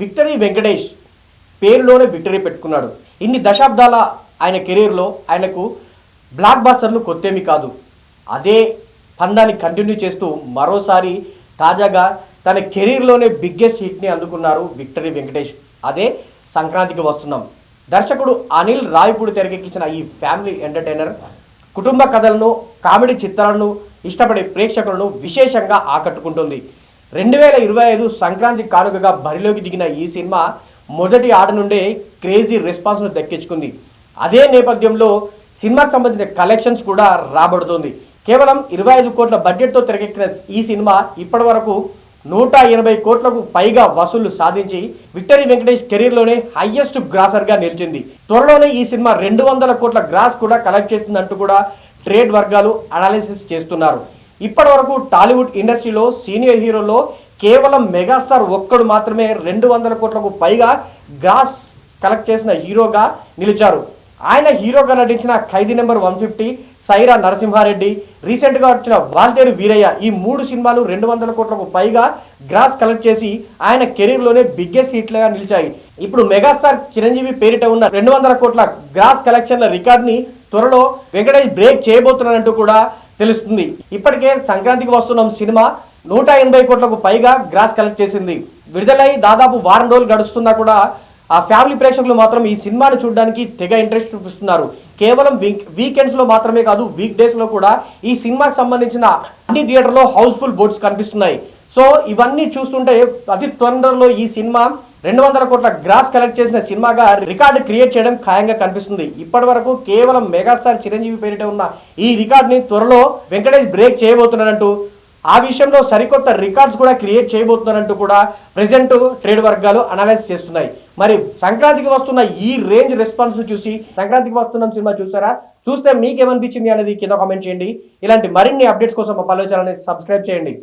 Victory Venkatesh పేరులోనే victory పెట్టుకున్నాడు. ఇన్ని దశాబ్దాల ఆయన కెరీర్లో ఆయనకు బ్లాక్ బాస్టర్లు కొత్తేమి కాదు. అదే పందాన్ని కంటిన్యూ చేస్తూ మరోసారి తాజాగా తన కెరీర్లోనే బిగ్గెస్ట్ హిట్ని అందుకున్నారు విక్టరీ వెంకటేష్. అదే సంక్రాంతికి వస్తున్నాం. దర్శకుడు అనిల్ రాయపూడి తెరకెక్కించిన ఈ ఫ్యామిలీ ఎంటర్టైనర్ కుటుంబ కథలను కామెడీ చిత్రాలను ఇష్టపడే ప్రేక్షకులను విశేషంగా ఆకట్టుకుంటుంది. రెండు వేల ఇరవై ఐదు సంక్రాంతి కానుకగా బరిలోకి దిగిన ఈ సినిమా మొదటి ఆట నుండే క్రేజీ రెస్పాన్స్ను దక్కించుకుంది. అదే నేపథ్యంలో సినిమాకి సంబంధించిన కలెక్షన్స్ కూడా రాబడుతుంది. కేవలం ఇరవై ఐదు కోట్ల బడ్జెట్తో తెరకెక్కిన ఈ సినిమా ఇప్పటి వరకు నూట ఎనభై కోట్లకు పైగా వసూళ్ళు సాధించి విక్టరీ వెంకటేష్ కెరీర్లోనే హైయెస్ట్ గ్రాసర్గా నిలిచింది. త్వరలోనే ఈ సినిమా రెండు వందల కోట్ల గ్రాస్ కూడా కలెక్ట్ చేస్తుందంటూ కూడా ట్రేడ్ వర్గాలు అనాలిసిస్ చేస్తున్నారు. ఇప్పటి వరకు టాలీవుడ్ ఇండస్ట్రీలో సీనియర్ హీరోలో కేవలం మెగాస్టార్ ఒక్కడు మాత్రమే రెండు వందల కోట్లకు పైగా గ్రాస్ కలెక్ట్ చేసిన హీరోగా నిలిచారు. ఆయన హీరోగా నటించిన Khaidi number one fifty Sye Raa Narasimha Reddy రీసెంట్గా వచ్చిన వాల్తేరు వీరయ్య ఈ మూడు సినిమాలు రెండు వందల కోట్లకు పైగా గ్రాస్ కలెక్ట్ చేసి ఆయన కెరీర్లోనే బిగ్గెస్ట్ హిట్లుగా నిలిచాయి. ఇప్పుడు మెగాస్టార్ చిరంజీవి పేరిట ఉన్న రెండు వందల కోట్ల గ్రాస్ కలెక్షన్ల రికార్డ్ని త్వరలో వెంకటేష్ బ్రేక్ చేయబోతున్నారంటూ కూడా తెలుస్తుంది. ఇప్పటికే సంక్రాంతికి వస్తున్న సినిమా నూట ఎనభై కోట్లకు పైగా గ్రాస్ కలెక్ట్ చేసింది. విడుదలై దాదాపు వారం రోజులు గడుస్తున్నా కూడా ఆ ఫ్యామిలీ ప్రేక్షకులు మాత్రం ఈ సినిమాను చూడడానికి తెగ ఇంట్రెస్ట్ చూపిస్తున్నారు. కేవలం వీక్ వీకెండ్స్లో మాత్రమే కాదు వీక్ డేస్లో కూడా ఈ సినిమాకి సంబంధించిన అన్ని థియేటర్లో హౌస్ఫుల్ బోర్డ్స్ కనిపిస్తున్నాయి. సో ఇవన్నీ చూస్తుంటే అతి తొందరలో ఈ సినిమా రెండు వందల కోట్ల గ్రాస్ కలెక్ట్ చేసిన సినిమాగా రికార్డు క్రియేట్ చేయడం ఖాయంగా కనిపిస్తుంది. ఇప్పటి వరకు కేవలం మెగాస్టార్ చిరంజీవి పేరిట ఉన్న ఈ రికార్డుని త్వరలో వెంకటేష్ బ్రేక్ చేయబోతున్నాడంటూ ఆ విషయంలో సరికొత్త రికార్డ్స్ కూడా క్రియేట్ చేయబోతున్నారంటూ కూడా ప్రజెంట్ ట్రేడ్ వర్గాలు అనలైజ్ చేస్తున్నాయి. మరి సంక్రాంతికి వస్తున్న ఈ రేంజ్ రెస్పాన్స్ చూసి సంక్రాంతికి వస్తున్న సినిమా చూసారా? చూస్తే మీకేమనిపించింది అనేది కింద కామెంట్ చేయండి. ఇలాంటి మరిన్ని అప్డేట్స్ కోసం మా పల్లవి ఛానల్ని సబ్స్క్రైబ్ చేయండి.